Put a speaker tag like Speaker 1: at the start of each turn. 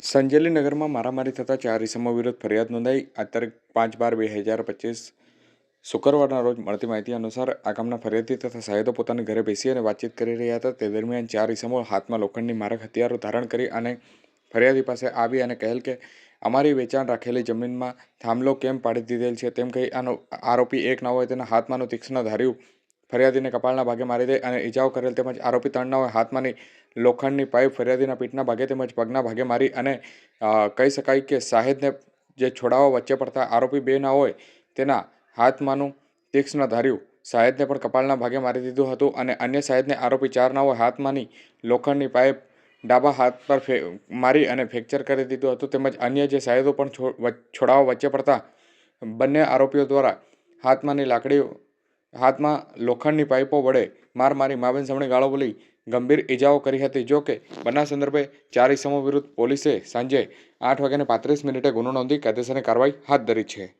Speaker 1: સંજેલી નગરમાં મારામારી થતાં ચાર ઇસમો વિરુદ્ધ ફરિયાદ નોંધાઈ. તારીખ પાંચ બાર બે હજાર પચીસ શુક્રવારના રોજ મળતી માહિતી અનુસાર આ ગામના ફરિયાદી તથા સાહેદો પોતાની ઘરે બેસી અને વાતચીત કરી રહ્યા હતા. તે દરમિયાન ચાર ઇસમો હાથમાં લોખંડની મારક હથિયારો ધારણ કરી અને ફરિયાદી પાસે આવી અને કહેલ કે, અમારી વેચાણ રાખેલી જમીનમાં થાંભલો કેમ પાડી દીધેલ છે? તેમ કહી આનો આરોપી એક ના હોય તેના હાથમાંનું તીક્ષ્ણ ધાર્યું ફરિયાદીને કપાળના ભાગે મારી દે અને ઈજાઓ કરેલ તેમજ આરોપી ત્રણ હાથમાંની લોખંડની પાઇપ ફરિયાદીના પીઠના ભાગે તેમજ પગના ભાગે મારી અને કહી શકાય કે સાહેદને જે છોડાવવા વચ્ચે પડતા આરોપી બે ના હોય તેના હાથમાંનું તીક્ષ્ણ ધાર્યું. સાહેદને પણ કપાળના ભાગે મારી દીધું હતું અને અન્ય સાહેદને આરોપી ચાર ના હોય હાથમાંની લોખંડની પાઇપ ડાબા હાથ પર ફે, મારી અને ફ્રેક્ચર કરી દીધું હતું તેમજ અન્ય જે સાહેદો પણ છો, વચ- છોડાવવા વચ્ચે પડતા બંને આરોપીઓ દ્વારા હાથમાંની લાકડીઓ હાથમાં લોખંડની પાઇપો વડે માર મારી માબેન સામે ગાળો બોલી ગંભીર ઈજાઓ કરી હતી. જો કે, બનાવ સંદર્ભે ચાર ઇસમો વિરુદ્ધ પોલીસે સાંજે આઠ વાગ્યાને પાંત્રીસ મિનિટે ગુનો નોંધી કાયદેસરની કાર્યવાહી હાથ ધરી છે.